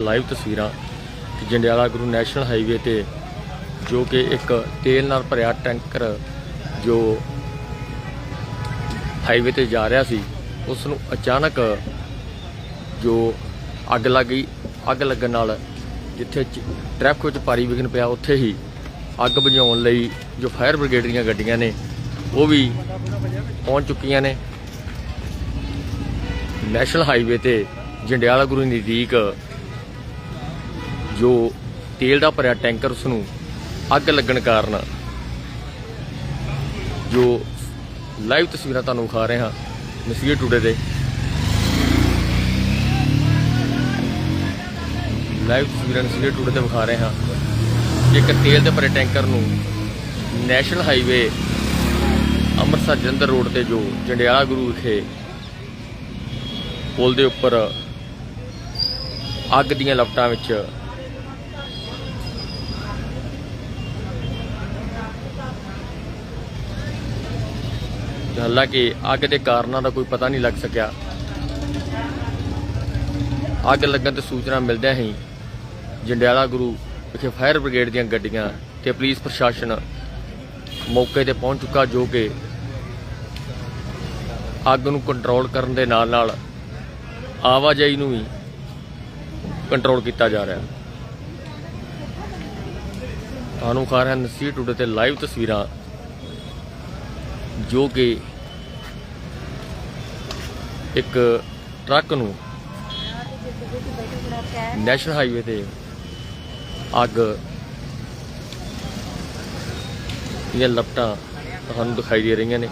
Live ਤਸਵੀਰਾਂ Jandiala Guru national highway ਤੇ ਜੋ ਕਿ ਇੱਕ ਤੇਲ ਨਾਲ ਭਰਿਆ ਟੈਂਕਰ ਜੋ ਹਾਈਵੇ ਤੇ ਜਾ ਰਿਹਾ ਸੀ ਉਸ ਨੂੰ ਅਚਾਨਕ ਜੋ ਅੱਗ ਲੱਗ ਗਈ, ਅੱਗ ਲੱਗਣ ਨਾਲ ਜਿੱਥੇ ਚ- ਟ੍ਰੈਫਿਕ ਵਿੱਚ ਭਾਰੀ ਵਿਘਨ ਪਿਆ, ਉੱਥੇ ਹੀ ਅੱਗ ਬੁਝਾਉਣ ਲਈ ਜੋ ਫਾਇਰ ਬ੍ਰਿਗੇਡ ਦੀਆਂ ਗੱਡੀਆਂ ਨੇ, ਉਹ ਵੀ ਪਹੁੰਚ ਚੁੱਕੀਆਂ ਨੇ। ਨੈਸ਼ਨਲ ਹਾਈਵੇ ਤੇ ਜੰਡਿਆਲਾ ਗੁਰੂ ਨਜ਼ਦੀਕ ਜੋ ਤੇਲ ਦਾ ਭਰਿਆ ਟੈਂਕਰ ਉਸ ਨੂੰ ਅੱਗ ਲੱਗਣ ਕਾਰਨ ਜੋ ਲਾਈਵ ਤਸਵੀਰਾਂ ਤੁਹਾਨੂੰ ਵਿਖਾ ਰਹੇ ਹਾਂ ਨਸੀਰ ਟੂਡੇ ਦੇ। ਲਾਈਵ ਤਸਵੀਰਾਂ ਨਸੀਰ ਟੂਡੇ ਤੇ ਵਿਖਾ ਰਹੇ ਹਾਂ ਇੱਕ ਤੇਲ ਦੇ ਭਰੇ ਟੈਂਕਰ ਨੂੰ national highway Amritsar Jalandhar road ਤੇ ਜੋ ਜੰਡਿਆਲਾ ਗੁਰੂ ਵਿਖੇ ਪੁਲ ਦੇ ਉੱਪਰ ਅੱਗ ਦੀਆਂ ਲਪਟਾਂ ਵਿੱਚ ਹਾਲਾਂਕਿ ਅੱਗ ਦੇ ਕਾਰਨਾਂ ਦਾ ਕੋਈ ਪਤਾ ਨਹੀਂ ਲੱਗ ਸਕਿਆ। ਅੱਗ ਲੱਗਣ ਦੀ ਸੂਚਨਾ ਮਿਲਦਿਆਂ ਹੀ ਜੰਡਿਆਲਾ ਗੁਰੂ ਵਿਖੇ ਫਾਇਰ ਬ੍ਰਿਗੇਡ ਦੀਆਂ ਗੱਡੀਆਂ ਤੇ ਪੁਲਿਸ ਪ੍ਰਸ਼ਾਸਨ ਮੌਕੇ ਤੇ ਪਹੁੰਚ ਚੁੱਕਾ, ਜੋ ਕਿ ਅੱਗ ਨੂੰ ਕੰਟਰੋਲ ਕਰਨ ਦੇ ਨਾਲ ਨਾਲ ਆਵਾਜਾਈ ਨੂੰ ਵੀ ਕੰਟਰੋਲ ਕੀਤਾ ਜਾ ਰਿਹਾ। ਤੁਹਾਨੂੰ ਖਾ ਰਿਹਾ ਨਸੀਰ ਟੁੱਡੇ ਤੇ ਲਾਈਵ ਤਸਵੀਰਾਂ ਜੋ ਕਿ ਇੱਕ ਟਰੱਕ ਨੂੰ ਨੈਸ਼ਨਲ ਹਾਈਵੇ ਤੇ ਅੱਗ ਦੀਆਂ ਲਪਟਾਂ ਤੁਹਾਨੂੰ ਦਿਖਾਈ ਦੇ ਰਹੀਆਂ ਨੇ।